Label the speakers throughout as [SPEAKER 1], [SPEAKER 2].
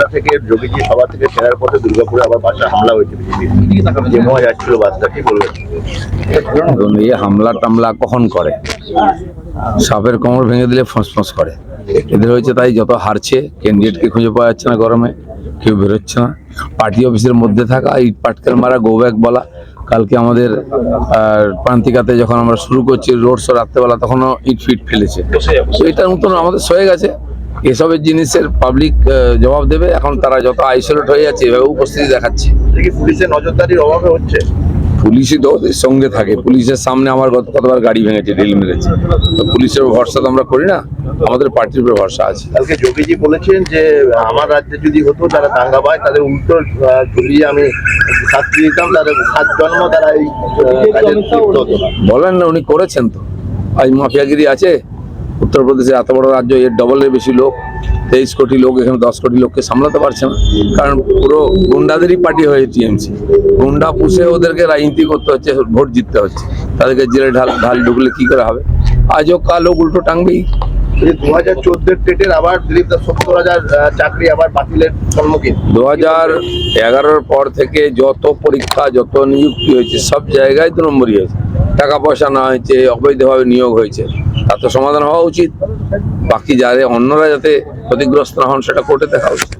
[SPEAKER 1] মালদা থেকে যোগীজি সভা থেকে ফেরার পথে দুর্গাপুরে আবার বাসে হামলা হয়েছে বিজেপি। যে মোয়া যাচ্ছিল বাসটা কি বলবেন?
[SPEAKER 2] এই হামলা টামলা কখন করে? সাপের কোমর ভেঙে দিলে ফসফস করে। এদের হয়েছে তাই যত হারছে ক্যান্ডিডেটকে খুঁজে পাওয়া যাচ্ছে না গরমে কেউ বেরোচ্ছে না। পার্টি অফিসের মধ্যে থাকা ইট পাটকেল মারা গোব্যাক বলা কালকে আমাদের প্রান্তিকাতে যখন আমরা শুরু করছি রোড শো রাত্রেবেলা তখনও ইট ফিট ফেলেছে। তো এটার মতন আমাদের সয়ে গেছে। এসবের জিনিসের পাবলিক জবাব দেবে। এখন তারা যত আইসোলেট হয়ে যাচ্ছে এভাবে উপস্থিতি দেখাচ্ছে।
[SPEAKER 1] পুলিশের নজরদারির অভাবে হচ্ছে?
[SPEAKER 2] পুলিশই তো ওদের সঙ্গে থাকে। পুলিশের সামনে আমার গত কতবার গাড়ি ভেঙেছে ড্রিল মেরেছে। তো পুলিশের ভরসা তো আমরা করি না আমাদের পার্টির উপর ভরসা আছে।
[SPEAKER 1] কালকে যোগীজি বলেছেন যে আমার রাজ্যে যদি হতো তারা দাঙ্গা পায় তাদের উল্টো ঝুলিয়ে আমি শাস্তি দিতাম তাদের সাত জন্ম তারা এই
[SPEAKER 2] বলেন না উনি করেছেন তো। আজ মাফিয়াগিরি আছে উত্তরপ্রদেশে এত বড় রাজ্য এর ডবলের বেশি লোক তেইশ কোটি লোক এখানে দশ কোটি লোককে সামলাতে পারছে না। কারণ পুরো গুন্ডাদেরই পার্টি হয়ে টিএমসি। গুন্ডা পুষে ওদেরকে রাজনীতি করতে হচ্ছে ভোট জিততে হচ্ছে। তাদেরকে জেলে ঢাল ঢাল ঢুকলে কি করে হবে? আজও কাল উল্টো
[SPEAKER 1] টাঙবেই দু হাজার চোদ্দের টেটের আবার দিলীপ দাস সত্তর হাজার চাকরি আবার বাতিলের সম্মুখীন।
[SPEAKER 2] দু হাজার এগারোর পর থেকে যত পরীক্ষা যত নিযুক্তি হয়েছে সব জায়গায় দু নম্বরই হয়েছে। টাকা পয়সা না হয়েছে অবৈধভাবে নিয়োগ হয়েছে তার তো সমাধান হওয়া উচিত। বাকি যারা অন্যরা যাতে ক্ষতিগ্রস্ত না হন সেটা কোর্টে দেখা উচিত।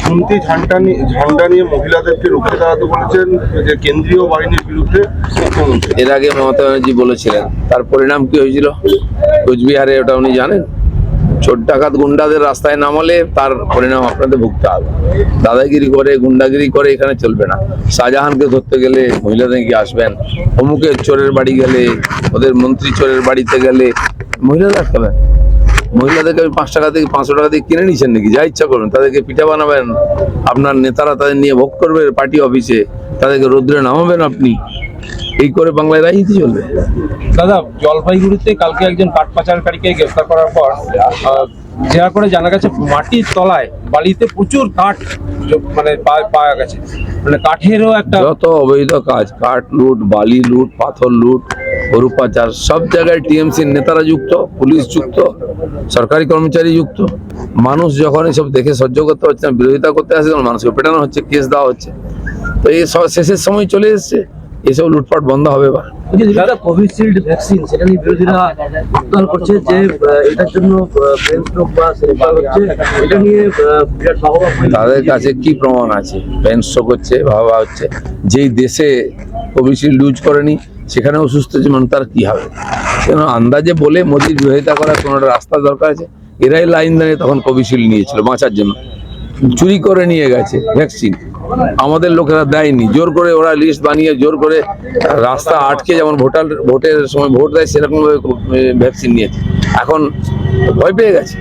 [SPEAKER 3] খুন্তি ঝান্ডা নিয়ে ঝান্ডা নিয়ে মহিলাদেরকে রুখে দাঁড়াতে বলেছেন যে কেন্দ্রীয় বাহিনীর বিরুদ্ধে
[SPEAKER 2] এর আগে মমতা ব্যানার্জি বলেছিলেন তার পরিণাম কি হয়েছিল? কোচবিহারে ওটা উনি জানেন? ছোট ডাকাত গুন্ডাদের রাস্তায় নামালে তার পরিণাম আপনাদের ভুগতে হবে। দাদাগিরি করে, গুন্ডাগিরি করে এখানে চলবে না। শাহজাহানকে ধরতে গেলে মহিলাদের কি আসবেন? অমুকের চোরের বাড়ি গেলে, ওদের মন্ত্রী চোরের বাড়িতে গেলে মহিলাদের আসতে মহিলাদেরকে আমি পাঁচ টাকা থেকে পাঁচশো টাকা দিয়ে কিনে নিচ্ছেন নাকি? যা ইচ্ছা করবেন তাদেরকে পিঠা বানাবেন, আপনার নেতারা তাদের নিয়ে ভোগ করবে পার্টি অফিসে, তাদেরকে রৌদ্রে নামাবেন আপনি। এই করে বাংলায় রাজনীতি চলবে।
[SPEAKER 4] দাদা, জলপাইগুড়িতে কালকে একজন কাঠ পাচারকারীকে গ্রেফতার করার পর জেরা করে জানা গেছে মাটির তলায় বালিতে প্রচুর কাঠ মানে পাওয়া গেছে। মানে কাঠেরও একটা
[SPEAKER 2] যত অবৈধ কাজ, কাঠ লুট, বালি লুট, পাথর লুট গরু পাচার সব জায়গায় টিএমসির নেতারা যুক্ত, পুলিশ যুক্ত, সরকারি কর্মচারী যুক্ত। মানুষ যখন এসব দেখে সহ্য করতে হচ্ছে না, বিরোধিতা করতে আসে, তখন মানুষকে পেটানো হচ্ছে, কেস দেওয়া হচ্ছে। তো এই শেষের সময় চলে এসছে। এসব লুটপাট বন্ধ হবে এবার।
[SPEAKER 5] কোভিশিল্ড ভ্যাকসিন সেটা নিয়ে বিরোধীরা উত্তর করছে যে এটার জন্য ব্রেন স্ট্রোক বা সেরেব্রাল হচ্ছে এটা নিয়ে বিরাট বাহবা
[SPEAKER 2] তাদের কাছে কি প্রমাণ আছে? ব্রেন স্ট্রোক হচ্ছে ভাবা হচ্ছে। যেই দেশে কোভিশিল্ড ইউজ করেনি সেখানেও সুস্থ জীবন তার কি হবে? কেন আন্দাজে বলে মোদির বিরোধিতা করার কোনো রাস্তা দরকার আছে? এরাই লাইন দাঁড়িয়ে তখন কোভিশিল্ড নিয়েছিল বাঁচার জন্য। চুরি করে নিয়ে গেছে ভ্যাকসিন। আমাদের লোকেরা দেয়নি। জোর করে ওরা লিস্ট বানিয়ে জোর করে রাস্তা আটকে যেমন ভোটার, ভোটের সময় ভোট দেয়, সেরকমভাবে ভ্যাকসিন নিয়েছে। এখন ভয় পেয়ে গেছে।